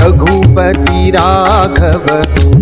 Raghupati Raghav.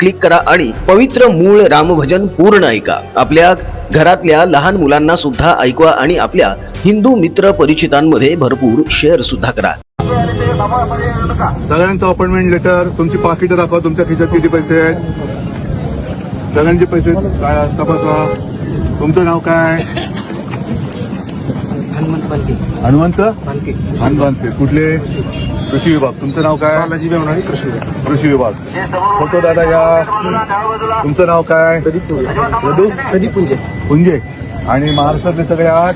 Click करा आणि पवित्र मूळ राम भजन पूर्ण ऐका. आपल्या घरातल्या लहान मुलांना सुद्धा ऐकवा आणि आपल्या हिंदू मित्र परिचितांमध्ये भरपूर शेअर सुद्धा करा. सगळ्यांचं अपॉइंटमेंट लेटर तुमची पाकिट दाखवा तुमच्या खिशात किती पैसे आहेत? सगळ्यांचे पैसे काय तपासा. तुमचं नाव काय? हनुमंत हनुमंत? हनुमंत. कुठले? कृषी विभाग. तुमचं नाव काय? बालाजी बेवणारी कृष्ण कृषी विभाग. फोटो दादा या. तुमचं नाव काय? प्रदू कधी पुंजे पुंजे आणि महाराष्ट्रातले सगळे आठ.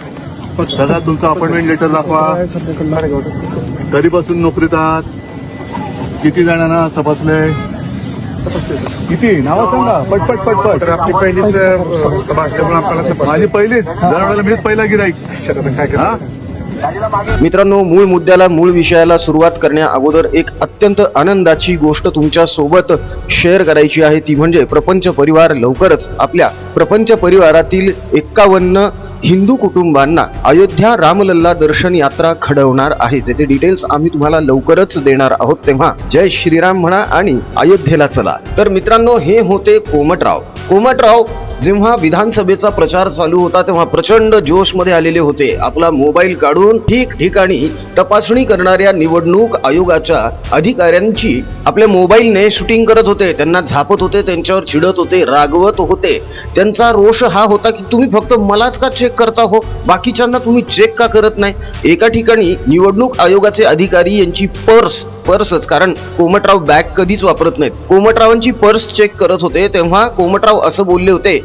दादा तुमचं अपॉइंटमेंट लेटर दाखवा. कधीपासून नोकरीत आहात. किती जणांना तपासले किती? नाव सांगा. पटपट पटपट आपली पहिलीच सभा असल्यामुळे आपल्याला माझी पहिलीच. दरवेळेला मीच पहिला गिराईक काय हा? मित्रांनो मूळ मुद्द्याला मूळ विषयाला सुरुवात करण्या अगोदर एक अत्यंत आनंदाची गोष्ट तुमच्यासोबत शेअर करायची आहे. ती म्हणजे प्रपंच परिवार लवकरच आपल्या प्रपंच परिवारातील एक्कावन्न हिंदू कुटुंबांना अयोध्या रामलल्ला दर्शन यात्रा घडवणार आहे. ज्याचे डिटेल्स आम्ही तुम्हाला लवकरच देणार आहोत तेव्हा. जय श्रीराम म्हणा आणि अयोध्येला चला. तर मित्रांनो हे होते कोमटराव. कोमटराव जेव्हा विधानसभेचा प्रचार चालू होता तेव्हा प्रचंड जोशमध्ये आलेले होते. आपला मोबाईल काढून ठिकठिकाणी तपासणी करणाऱ्या निवडणूक आयोगाच्या अधिकाऱ्यांची आपल्या मोबाईलने शूटिंग करत होते. त्यांना झापत होते त्यांच्यावर चिडत होते रागवत होते. त्यांचा रोष हा होता की तुम्ही फक्त मलाच का चेक करता हो? बाकीच्यांना तुम्ही चेक का करत नाही? एका ठिकाणी निवडणूक आयोगाचे अधिकारी यांची पर्स पर्सच कारण कोमटराव बॅग कधीच वापरत नाहीत. कोमटरावांची पर्स चेक करत होते तेव्हा कोमटराव असं बोलले होते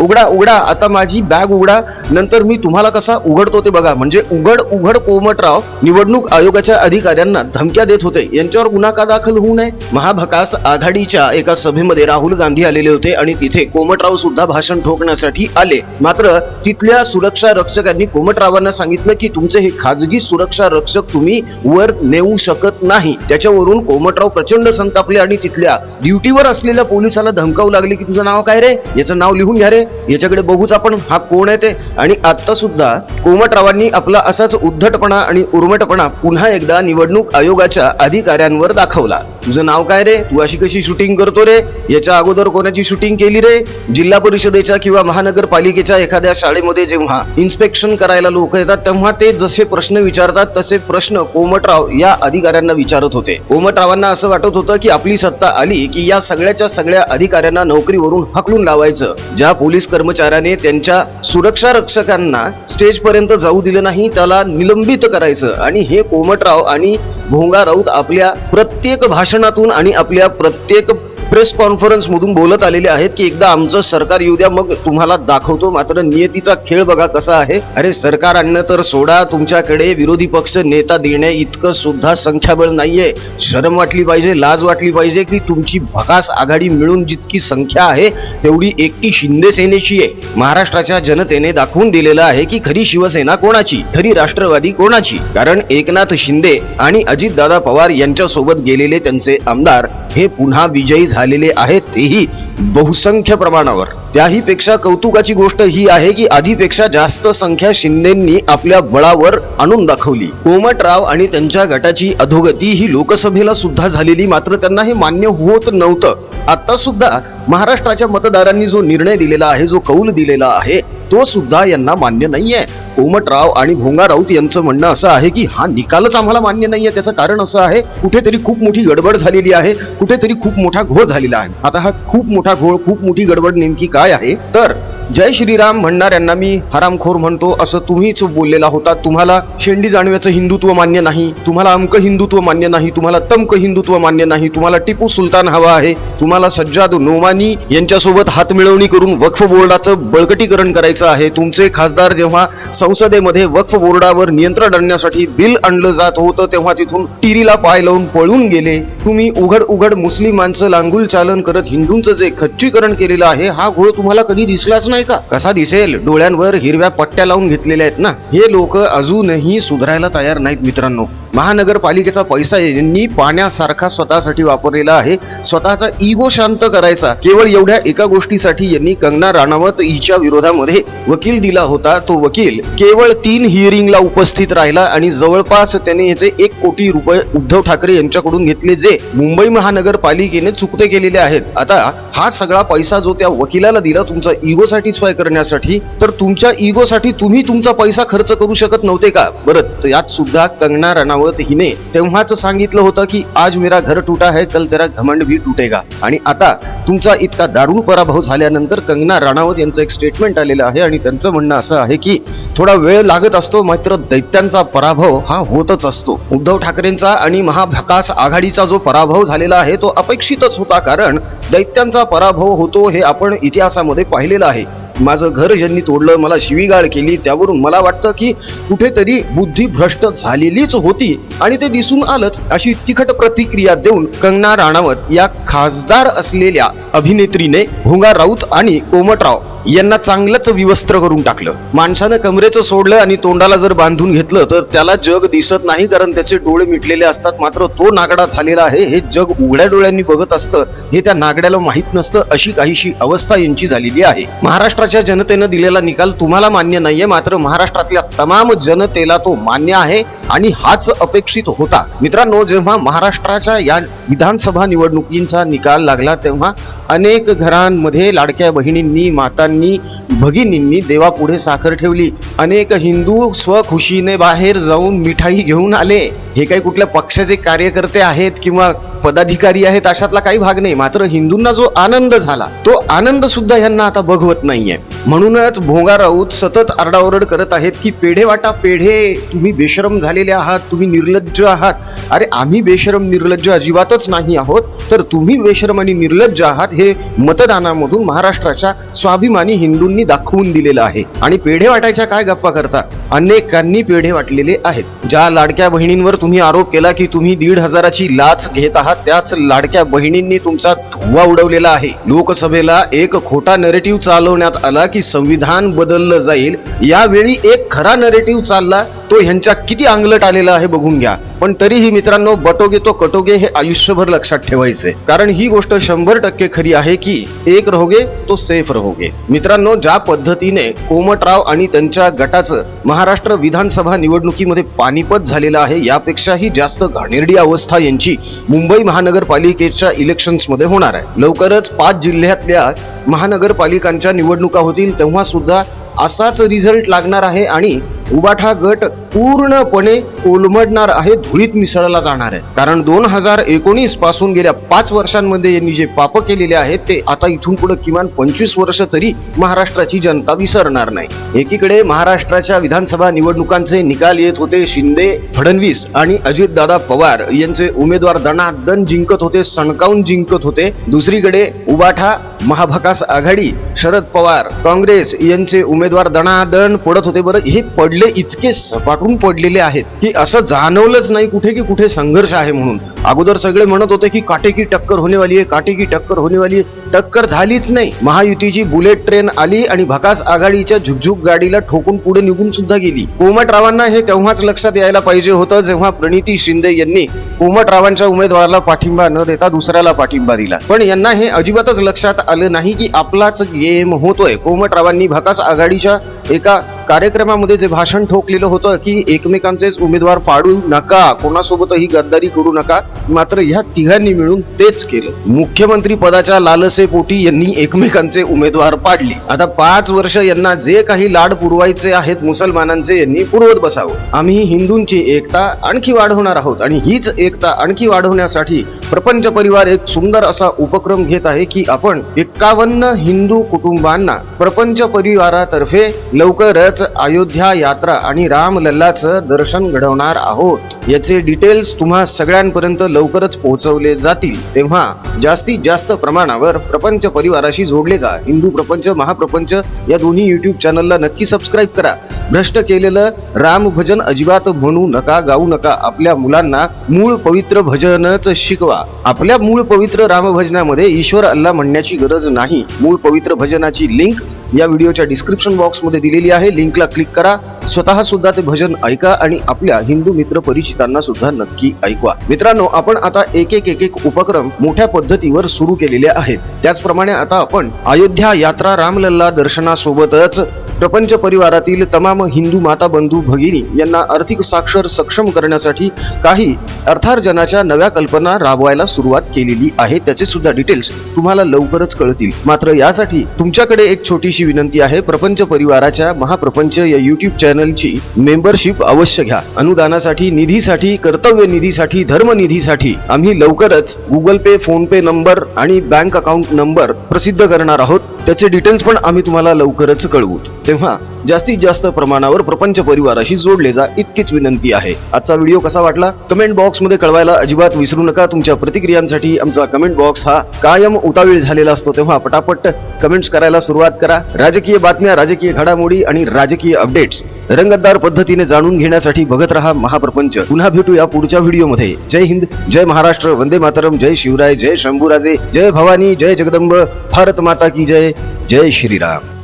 उघडा उघडा आता माझी बॅग उघडा. नंतर मी तुम्हाला कसा उघडतो ते बघा. म्हणजे उघड उघड कोमटराव निवडणूक आयोगाच्या अधिकाऱ्यांना धमक्या देत होते. यांच्यावर गुन्हा का दाखल होऊ नये. महाभकास आघाडीच्या एका सभेमध्ये राहुल गांधी आलेले होते आणि तिथे कोमटराव सुद्धा भाषण ठोकण्यासाठी आले. मात्र तिथल्या सुरक्षा रक्षकांनी कोमटरावांना सांगितलं की तुमचे हे खाजगी सुरक्षा रक्षक तुम्ही वर नेऊ शकत नाही. त्याच्यावरून कोमटराव प्रचंड संतापले आणि तिथल्या ड्युटीवर असलेल्या पोलिसाला धमकावू लागले की तुझं नाव काय रे? याचं नाव लिहून घ्या रे. याच्याकडे बघूच आपण हा कोण आहे ते. आणि आता सुद्धा कोमटरावांनी आपला असाच उद्धटपणा आणि उर्मटपणा पुन्हा एकदा निवडणूक आयोगाच्या अधिकाऱ्यांवर दाखवला. तुझं नाव काय रे? तू अशी कशी शूटिंग करतो रे? याच्या अगोदर कोणाची शूटिंग केली रे? जिल्हा परिषदेच्या किंवा महानगरपालिकेच्या एखाद्या शाळेमध्ये जेव्हा इन्स्पेक्शन करायला लोक येतात तेव्हा ते जसे प्रश्न विचारतात तसे प्रश्न कोमटराव या अधिकाऱ्यांना विचारत होते. कोमटरावांना असं वाटत होतं की आपली सत्ता आली की या सगळ्याच्या सगळ्या अधिकाऱ्यांना नोकरीवरून हकलून लावायचं. ज्या पोलीस कर्मचाऱ्याने त्यांच्या सुरक्षा रक्षकांना स्टेज पर्यंत जाऊ दिलं नाही त्याला निलंबित करायचं. आणि हे कोमटराव आणि भोंगा राऊत आपल्या प्रत्येक भाषणातून आणि आपल्या प्रत्येक प्रेस कॉन्फरन्समधून बोलत आलेले आहेत की एकदा आमचं सरकार येऊ द्या मग तुम्हाला दाखवतो. मात्र नियतीचा खेळ बघा कसा आहे. अरे सरकार आणणं तर सोडा. तुमच्याकडे विरोधी पक्ष नेता देण्या इतकं सुद्धा संख्याबळ नाहीये. शरम वाटली पाहिजे लाज वाटली पाहिजे की तुमची भकास आघाडी मिळून जितकी संख्या आहे तेवढी एकटी शिंदे सेनेची आहे. महाराष्ट्राच्या जनतेने दाखवून दिलेलं आहे की खरी शिवसेना कोणाची? खरी राष्ट्रवादी कोणाची? कारण एकनाथ शिंदे आणि अजितदादा पवार यांच्यासोबत गेलेले त्यांचे आमदार हे पुन्हा विजयी झाले आलेले आहेत तेही बहुसंख्य प्रमाणावर. त्याहीपेक्षा कौतुकाची गोष्ट ही आहे की आधीपेक्षा जास्त संख्या शिंदेंनी आपल्या बळावर आणून दाखवली. कोमटराव आणि त्यांच्या गटाची अधोगती ही लोकसभेला सुद्धा झालेली मात्र त्यांना हे मान्य होत नव्हतं. आता सुद्धा महाराष्ट्राच्या मतदारांनी जो निर्णय दिलेला आहे जो कौल दिलेला आहे तो सुद्धा यांना मान्य नाहीये. कोमटराव आणि भोंगा राऊत यांचं म्हणणं असं आहे की हा निकालच आम्हाला मान्य नाहीये त्याचं कारण असं आहे कुठेतरी खूप मोठी गडबड झालेली आहे कुठेतरी खूप मोठा घोळ झालेला आहे. आता हा खूप मोठा घोळ खूप मोठी गडबड नेमकी काय आहे? तर जय श्रीराम म्हणणाऱ्यांना मी हरामखोर म्हणतो असं तुम्हीच बोललेला होता. तुम्हाला शेंडी जाणव्याचं हिंदुत्व मान्य नाही तुम्हाला अमक हिंदुत्व मान्य नाही तुम्हाला तमक हिंदुत्व मान्य नाही तुम्हाला टिपू सुलतान हवा आहे. तुम्हाला सज्जाद नोमानी यांच्यासोबत हातमिळवणी करून वक्फ बोर्डाचं बळकटीकरण करायचं आहे. तुमचे खासदार जेव्हा संसदेमध्ये वक्फ बोर्डावर नियंत्रण आणण्यासाठी बिल आणलं जात होतं तेव्हा तिथून टिरीला पाय लावून पळून गेले. तुम्ही उघड उघड मुस्लिमांचं लांगुल चालन करत हिंदूंचं जे खच्चीकरण केलेलं आहे हा घोळ तुम्हाला कधी दिसलाच नाही का? कसा दिसेल? डोळ्यांवर हिरव्या पट्ट्या लावून घेतलेल्या आहेत ना? हे लोक अजूनही सुधारायला तयार नाहीत मित्रांनो. महानगरपालिकेचा पैसा यांनी पाण्यासारखा स्वतःसाठी वापरलेला आहे स्वतःचा इगो शांत करायचा. केवळ एवढ्या एका गोष्टीसाठी यांनी कंगना राणावत हिच्या विरोधामध्ये वकील दिला होता. तो वकील केवळ तीन हिअरिंगला उपस्थित राहिला आणि जवळपास त्याने याचे एक कोटी रुपये उद्धव ठाकरे यांच्याकडून घेतले जे मुंबई महानगरपालिकेने चुकते केलेले आहेत. आता हा सगळा पैसा जो त्या वकिलाला दिला तुमचा इगोसाठी सॅटिस्फाय करण्यासाठी तर तुमच्या इगोसाठी तुम्ही तुमचा पैसा खर्च करू शकत नव्हते का? बरं यात सुद्धा कंगना रनावत हिने तेव्हाच सांगितलं होतं की आज मेरा घर टुटा है कल तेरा घमंड भी टुटेगा. आणि आता तुमचा इतका दारुण पराभव झाल्यानंतर कंगना राणावत यांचं एक स्टेटमेंट आलेलं आहे आणि त्यांचं म्हणणं असं आहे की थोडा वेळ लागत असतो मात्र दैत्यांचा पराभव हा होतच असतो. उद्धव ठाकरेंचा आणि महाभकास आघाडीचा जो पराभव झालेला आहे तो अपेक्षितच होता कारण दैत्यांचा पराभव होतो हे आपण इतिहासामध्ये पाहिलेलं आहे. माझं घर ज्यांनी तोडलं मला शिवीगाळ केली त्यावरून मला वाटतं की कुठेतरी बुद्धी भ्रष्ट झालेलीच होती आणि ते दिसून आलंच अशी तिखट प्रतिक्रिया देऊन कंगना राणावत या खासदार असलेल्या अभिनेत्रीने भोंगा राऊत आणि कोमटराव यांना चांगलंच विवस्त्र करून टाकलं. माणसानं कमरेचं सोडलं आणि तोंडाला जर बांधून घेतलं तर त्याला जग दिसत नाही कारण त्याचे डोळे मिटलेले असतात. मात्र तो नागडा झालेला आहे. हे जग उघड्या डोळ्यांनी बघत असतं. हे त्या नागड्याला माहीत नसतं. अशी काहीशी अवस्था यांची झालेली आहे. महाराष्ट्राच्या जनतेनं दिलेला निकाल तुम्हाला मान्य नाहीये मात्र महाराष्ट्रातल्या तमाम जनतेला तो मान्य आहे आणि हाच अपेक्षित होता. मित्रांनो जेव्हा महाराष्ट्राच्या या विधानसभा निवडणुकींचा निकाल लागला तेव्हा अनेक घरांमध्ये लाडक्या बहिणींनी माता मातांनी भगिनींनी देवापुढे साखर ठेवली. अनेक हिंदू स्वखुशीने बाहेर जाऊन मिठाई घेऊन आले. हे काही कुठल्या पक्षाचे कार्यकर्ते आहेत किंवा पदाधिकारी आहेत अशातला काही भाग नाही. मात्र हिंदूंना जो आनंद झाला तो आनंद सुद्धा यांना आता बघवत नाहीये. म्हणूनच भोंगा राऊत सतत आरडाओरड करत आहेत की पेढे वाटा पेढे तुम्ही बेशरम झालेले आहात तुम्ही निर्लज्ज आहात. अरे आम्ही बेशरम निर्लज्ज अजिबातच नाही आहोत तर तुम्ही बेशरम आणि निर्लज्ज आहात हे मतदानामधून महाराष्ट्राच्या स्वाभिमानी हिंदूंनी दाखवून दिलेलं आहे. आणि पेढे वाटायच्या काय गप्पा करता? अनेकांनी पेढे वाटलेले आहेत. ज्या लाडक्या बहिणींवर तुम्ही आरोप केला की तुम्ही दीड हजाराची लाच घेत आहात त्याच लाडक्या बहिणींनी तुमचा धुवा उडवलेला आहे. लोकसभेला एक खोटा नरेटिव्ह चालवण्यात आला की संविधान बदललं जाईल. यावेळी एक खरा नरेटिव्ह चालला तो ह्यांच्या किती अंगलट आलेला आहे बघून घ्या. पण तरीही मित्रांनो बटोगे तो कटोगे हे आयुष्यभर लक्षात ठेवायचे. कारण ही गोष्ट शंभर टक्के खरी आहे की एक रहोगे तो सेफ रहोगे मित्रांनो ज्या पद्धतीने कोमटराव आणि त्यांच्या गटाचं महाराष्ट्र विधानसभा निवडणुकीमध्ये पानिपत झालेलं आहे यापेक्षाही जास्त घाणेरडी अवस्था यांची मुंबई महानगरपालिकेच्या इलेक्शन्समध्ये होणार आहे. लवकरच पाच जिल्ह्यातल्या महानगरपालिकांच्या निवडणुका होतील तेव्हा सुद्धा असाच रिझल्ट लागणार आहे आणि उबाठा गट पूर्णपणे कोलमडणार आहे. धुळीत मिसळला जाणार आहे. कारण दोन हजार एकोणीसपासून गेल्या पाच वर्षांमध्ये यांनी जे पाप केलेले आहेत ते आता इथून पुढे किमान पंचवीस वर्ष तरी महाराष्ट्राची जनता विसरणार नाही. एकीकडे महाराष्ट्राच्या विधानसभा निवडणुकांचे निकाल येत होते शिंदे फडणवीस आणि अजितदादा पवार यांचे उमेदवार दणादण जिंकत होते सणकावून जिंकत होते. दुसरीकडे उबाठा महाभकास आघाडी शरद पवार काँग्रेस यांचे उमेदवार दणादण पडत होते. बरं हे पडले इतके सपाटून पडलेले आहेत की असं जाणवलंच नाही कुठे की कुठे संघर्ष आहे म्हणून. अगोदर सगळे म्हणत होते की काटेकी टक्कर होणेवाली आहे काटेकी टक्कर होणेवाली आहे. टक्कर झालीच नाही. महायुतीची बुलेट ट्रेन आली आणि भकास आघाडीच्या झुकझुक गाडीला ठोकून पुढे निघून सुद्धा गेली. कोमटरावांना हे तेव्हाच लक्षात यायला पाहिजे होतं जेव्हा प्रणिती शिंदे यांनी कोमटरावांच्या उमेदवाराला पाठिंबा न देता दुसऱ्याला पाठिंबा दिला. पण यांना हे अजिबातच लक्षात आलं नाही की आपलाच गेम होतोय. कोमटरावांनी भकास आघाडीच्या एका कार्यक्रमामध्ये जे भाषण ठोकलेलं होतं की एकमेकांचेच उमेदवार पाडू नका कोणासोबतही गद्दारी करू नका मात्र ह्या तिघांनी मिळून तेच केलं. मुख्यमंत्री पदाच्या लालसेपोटी यांनी एकमेकांचे उमेदवार पाडले. आता पाच वर्ष यांना जे काही लाड पुरवायचे आहेत मुसलमानांचे यांनी पुरवत बसावं. आम्ही हिंदूंची एकता आणखी वाढवणार आहोत आणि हीच एकता आणखी वाढवण्यासाठी प्रपंच परिवार एक सुंदर असा उपक्रम घेत आहे की आपण एक्कावन्न हिंदू कुटुंबांना प्रपंच परिवारातर्फे लवकरच अयोध्या यात्रा आणि रामलल्लाचं दर्शन घडवणार आहोत. याचे डिटेल्स तुम्हा सगळ्यांपर्यंत लवकरच पोहोचवले जातील. तेव्हा जास्तीत जास्त प्रमाणावर प्रपंच परिवाराशी जोडले जा. हिंदू प्रपंच महाप्रपंच या दोन्ही युट्यूब चॅनलला नक्की सबस्क्राईब करा. भ्रष्ट केलेलं राम भजन अजिबात म्हणू नका गाऊ नका. आपल्या मुलांना मूळ पवित्र भजनच शिकवा. आपल्या मूळ पवित्र रामभजनामध्ये ईश्वर अल्ला म्हणण्याची गरज नाही. मूळ पवित्र भजनाची लिंक या व्हिडिओच्या डिस्क्रिप्शन बॉक्समध्ये दिलेली आहे. लिंकला क्लिक करा. स्वतः सुद्धा ते भजन ऐका आणि आपल्या हिंदू मित्र परिचितांना सुद्धा नक्की ऐकवा. मित्रांनो आपण आता एक एक एक एक उपक्रम मोठ्या पद्धतीवर सुरू केलेले आहेत. त्याचप्रमाणे आता आपण अयोध्या यात्रा रामलल्ला दर्शनासोबतच प्रपंच परिवारातील तमाम हिंदू माता बंधू भगिनी यांना आर्थिक साक्षर सक्षम करण्यासाठी काही अर्थार्जनाच्या नव्या कल्पना राबवायला सुरुवात केलेली आहे. त्याचे सुद्धा डिटेल्स तुम्हाला लवकरच कळतील. मात्र यासाठी तुमच्याकडे एक छोटीशी विनंती आहे. प्रपंच परिवाराच्या महाप्रपंच या युट्यूब चॅनलची मेंबरशिप अवश्य घ्या. अनुदानासाठी निधीसाठी कर्तव्य निधीसाठी धर्मनिधीसाठी आम्ही लवकरच Google Pay PhonePe number आणि बँक अकाउंट नंबर प्रसिद्ध करणार आहोत. त्याचे डिटेल्स पण आम्ही तुम्हाला लवकरच कळवू. तेव्हा जास्तीत जास्त प्रमाणावर प्रपंच परिवाराशी जोडले जा इतकीच विनंती आहे. आजचा व्हिडिओ कसा वाटला? कमेंट बॉक्समध्ये कळवायला अजिबात विसरू नका. तुमच्या प्रतिक्रियांसाठी आमचा कमेंट बॉक्स हा कायम उतावीळ झालेला असतो. तेव्हा पटापट कमेंट्स करायला सुरुवात करा. राजकीय बातम्या राजकीय घडामोडी आणि राजकीय अपडेट्स रंगतदार पद्धतीने जाणून घेण्यासाठी बघत रहा महाप्रपंच. पुन्हा भेटूया पुढच्या व्हिडिओमध्ये. जय हिंद जय महाराष्ट्र वंदे मातरम जय शिवराय जय शंभूराजे जय भवानी जय जगदंब भारत माता की जय जय श्रीराम.